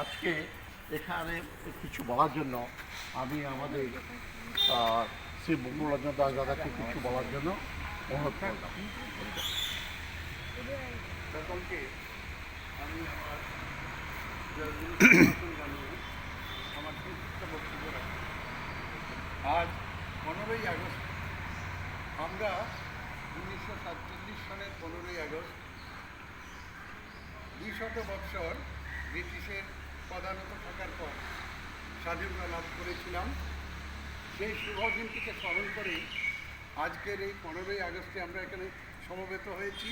আজকে এখানে কিছু বলার জন্য আমি আমাদের শ্রী মঙ্গলরঞ্জন দাস দাদাকে কিছু বলার জন্য অনুরোধ করলাম। আজ পনেরোই আগস্ট, আমরা উনিশশো সাতচল্লিশ সালের পনেরোই আগস্ট দ্বিশত বৎসর ব্রিটিশের প্রধানত থাকার পর স্বাধীনতা লাভ করেছিলাম। সেই শুভ দিনটিকে স্মরণ করে আজকের এই পনেরোই আগস্টে আমরা এখানে সমবেত হয়েছি।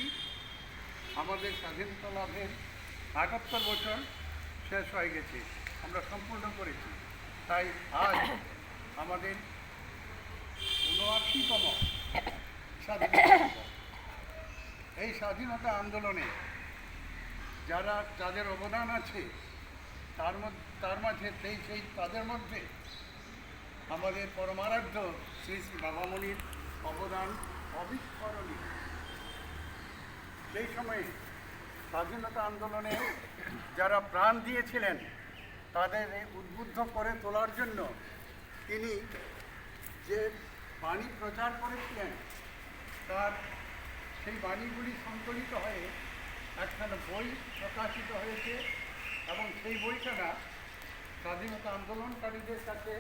আমাদের স্বাধীনতা লাভের আটাত্তর বছর শেষ হয়ে গেছে। আমরা সম্পূর্ণ করেছি। তাই আজ আমাদের উনআশিতম স্বাধীনতা। এই স্বাধীনতা আন্দোলনে যারা, যাদের অবদান আছে তার মধ্যে, তার মাঝে, সেই সেই তাদের মধ্যে আমাদের পরমারাধ্য শ্রী শ্রী বাবামণির অবদান অবিস্মরণীয়। সেই সময়ে স্বাধীনতা আন্দোলনে যারা প্রাণ দিয়েছিলেন, তাদের উদ্বুদ্ধ করে তোলার জন্য তিনি যে বাণী প্রচার করেছিলেন, তার সেই বাণীগুলি সংকলিত হয়ে একখানা বই প্রকাশিত হয়েছে। এবং সেই বইখানা স্বাধীনতা আন্দোলনকারীদের কাছে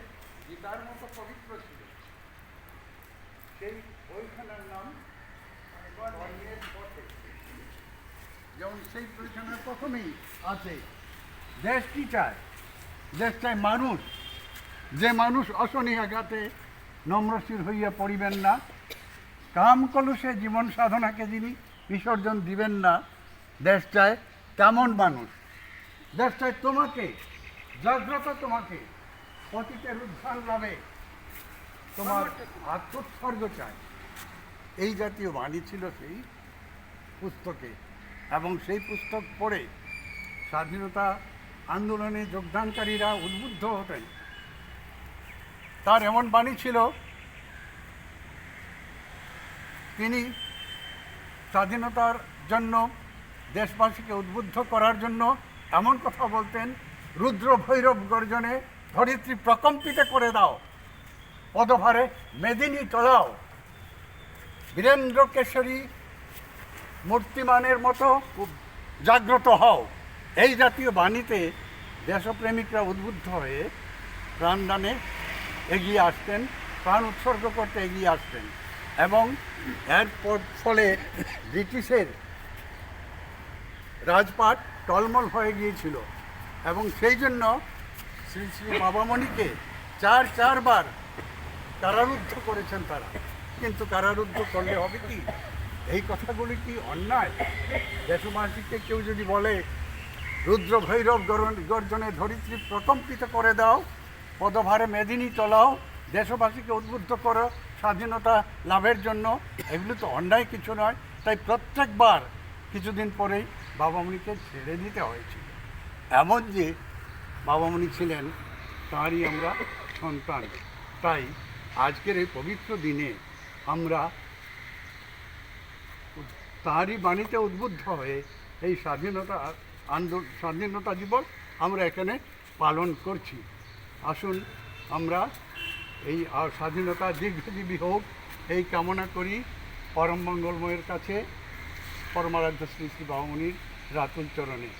গীতার মতো পবিত্র ছিল। সেই বইখানার নাম যেমন সেই বইখানার প্রথমেই আছে, দেশ কি চায়? দেশ চায় মানুষ। যে মানুষ অশনি আঘাতে নম্রশীল হইয়া পড়িবেন না, কাম কলুষে জীবন সাধনাকে যিনি বিসর্জন দিবেন না, দেশ চায় তেমন মানুষ। দেশ চায় তোমাকে জাগ্রত তোমাকে অতীতের উদ্ধার লাভে তোমার আত্মোৎসর্গ চায় এই জাতীয় বাণী ছিল সেই পুস্তকে এবং সেই পুস্তক পড়ে স্বাধীনতা আন্দোলনে যোগদানকারীরা উদ্বুদ্ধ হতেন। তার এমন বাণী ছিল তিনি স্বাধীনতার জন্য দেশবাসীকে উদ্বুদ্ধ করার জন্য এমন কথা বলতেন, রুদ্র ভৈরব গর্জনে ধরিত্রী প্রকম্পিত করে দাও, পদভারে মেদিনী চলাও বীরেন্দ্র কেশরী মূর্তিমানের মতো জাগ্রত হও। এই জাতীয় বাণীতে দেশপ্রেমিকরা উদ্বুদ্ধ হয়ে প্রাণদানে এগিয়ে আসতেন, প্রাণ উৎসর্গ করতে এগিয়ে আসতেন এবং এর ফলে ব্রিটিশের রাজপাট টলমল হয়ে গিয়েছিল এবং সেই জন্য শ্রী শ্রী বাবামণিকে চার চারবার কারারুদ্ধ করেছেন তারা। কিন্তু কারারুদ্ধ করলে হবে কি? এই কথাগুলি কি অন্যায়? দেশবাসীকে কেউ যদি বলে, রুদ্র ভৈরব গর- গর্জনে ধরিত্রী প্রকম্পিত করে দাও, পদভারে মেদিনী চলাও দেশবাসীকে উদ্বুদ্ধ করো, স্বাধীনতা লাভের জন্য। এগুলো তো অন্যায় কিছু নয়। তাই প্রত্যেকবার কিছুদিন পরেই বাবামণিকে ছেড়ে দিতে হয়েছিল। এমন যে বাবামণি ছিলেন, তারই আমরা সন্তান। তাই আজকের এই পবিত্র দিনে আমরা তারই বাণীতে উদ্বুদ্ধ হয়ে এই স্বাধীনতা আন্দোলন স্বাধীনতা দিবস আমরা এখানে পালন করছি। আসুন আমরা এই স্বাধীনতা দীর্ঘজীবী হোক, এই কামনা করি। পরম মঙ্গলময়ের কাছে পরমারাধ্য শ্রী শ্রী বামুনির রাতুল চরণে।